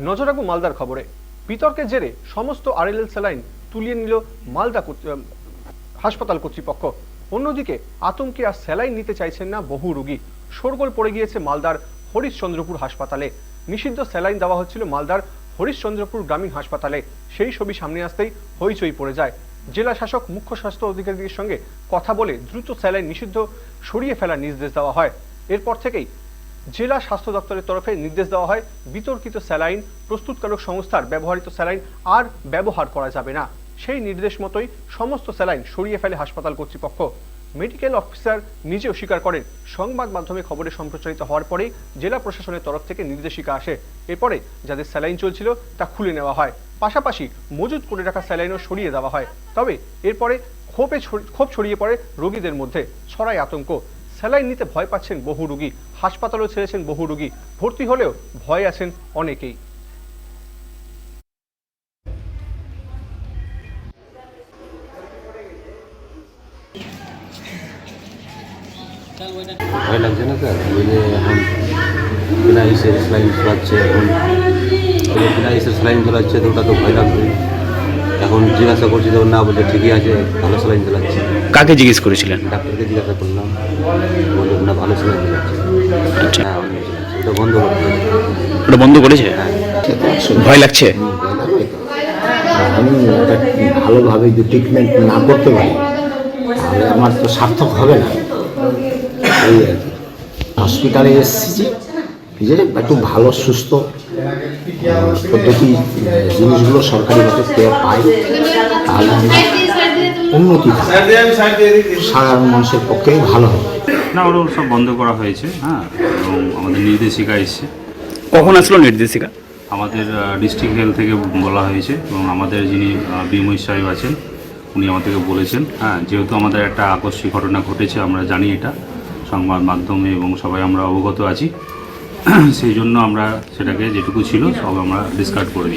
নজর রাখব মালদার খবরে। বিতর্কের জেরে সমস্ত আরএলএল স্যালাইন তুলিয়ে নিল মালদা হাসপাতাল কর্তৃপক্ষ। অন্যদিকে আতঙ্কে আর স্যালাইন নিতে চাইছেন না বহু রোগী। শোরগোল পড়ে গিয়েছে মালদার হরিশ্চন্দ্রপুর হাসপাতালে। নিষিদ্ধ স্যালাইন দেওয়া হচ্ছিল মালদার হরিশ্চন্দ্রপুর গ্রামীণ হাসপাতালে। সেই ছবি সামনে আসতেই হইচই পড়ে যায়। জেলা শাসক, মুখ্য স্বাস্থ্য অধিকারীদের সঙ্গে কথা বলে দ্রুত স্যালাইন নিষিদ্ধ সরিয়ে ফেলার নির্দেশ দেওয়া হয়। এরপর থেকেই জেলা স্বাস্থ্য দপ্তরের তরফে নির্দেশ দেওয়া হয়, বিতর্কিত স্যালাইন, প্রস্তুতকারক সংস্থার ব্যবহৃত স্যালাইন আর ব্যবহার করা যাবে না। সেই নির্দেশ মতোই সমস্ত স্যালাইন সরিয়ে ফেলে হাসপাতাল কর্তৃপক্ষ। মেডিকেল অফিসার নিজেও স্বীকার করেন, সংবাদ মাধ্যমে খবরে সম্প্রচারিত হওয়ার পরেই জেলা প্রশাসনের তরফ থেকে নির্দেশিকা আসে। এরপরে যাদের স্যালাইন চলছিল তা খুলে নেওয়া হয়। পাশাপাশি মজুত করে রাখা স্যালাইনও সরিয়ে দেওয়া হয়। তবে এরপরে ক্ষোভে ক্ষোভ ছড়িয়ে পড়ে রোগীদের মধ্যে। ছড়ায় আতঙ্ক। স্যালাইন নিতে ভয় পাচ্ছেন বহু রোগী, হাসপাতালেও ছেড়েছেন বহু রোগী, ভর্তি হলেও ভয় আছেন অনেকেই। ভয় লাগছে না স্যার যে এখন বিনা ইসের স্লাইন চলাচ্ছে এখন। বিনা ইসের স্লাইন চলাচ্ছে তো ওটা তো ভয় লাগবে। এখন জিজ্ঞাসা করছি তো না বলে ঠিকই আছে, ভালো স্লাইন চালাচ্ছে। কাকে জিজ্ঞেস করেছিলেন? ডাক্তারকে জিজ্ঞাসা করলাম। বলল না ভালো চালাচ্ছে আচ্ছা। হ্যাঁ ওটা বন্ধ করতে ওটা বন্ধ করেছে? হ্যাঁ। ভয় লাগছে? আমি এটা ভালোভাবে যদি ট্রিটমেন্ট না করতে পারি তাহলে আমার তো সার্থক হবে না। এই আর কি। হসপিটালে এসেছি যে একটু ভালো সুস্থ পদ্ধতি জিনিসগুলো সরকারিভাবে পেয়ে। পাই তাহলে আমরা উন্নতি সাধারণ মানুষের পক্ষে ভালো হবে না ওগুলো সব বন্ধ করা হয়েছে হ্যাঁ এবং আমাদের নির্দেশিকা এসছে। কখন আসলো নির্দেশিকা? আমাদের ডিস্ট্রিক্ট হেলথ থেকে বলা হয়েছে এবং আমাদের যিনি বিময় সাহেব আছেন উনি আমাদেরকে বলেছেন হ্যাঁ যেহেতু আমাদের একটা আকস্মিক ঘটনা ঘটেছে আমরা জানি এটা সংবাদ মাধ্যমে এবং সবাই আমরা অবগত আছি। সেই জন্য আমরা সেটাকে যেটুকু ছিল সব আমরা ডিসকার্ড করে দিই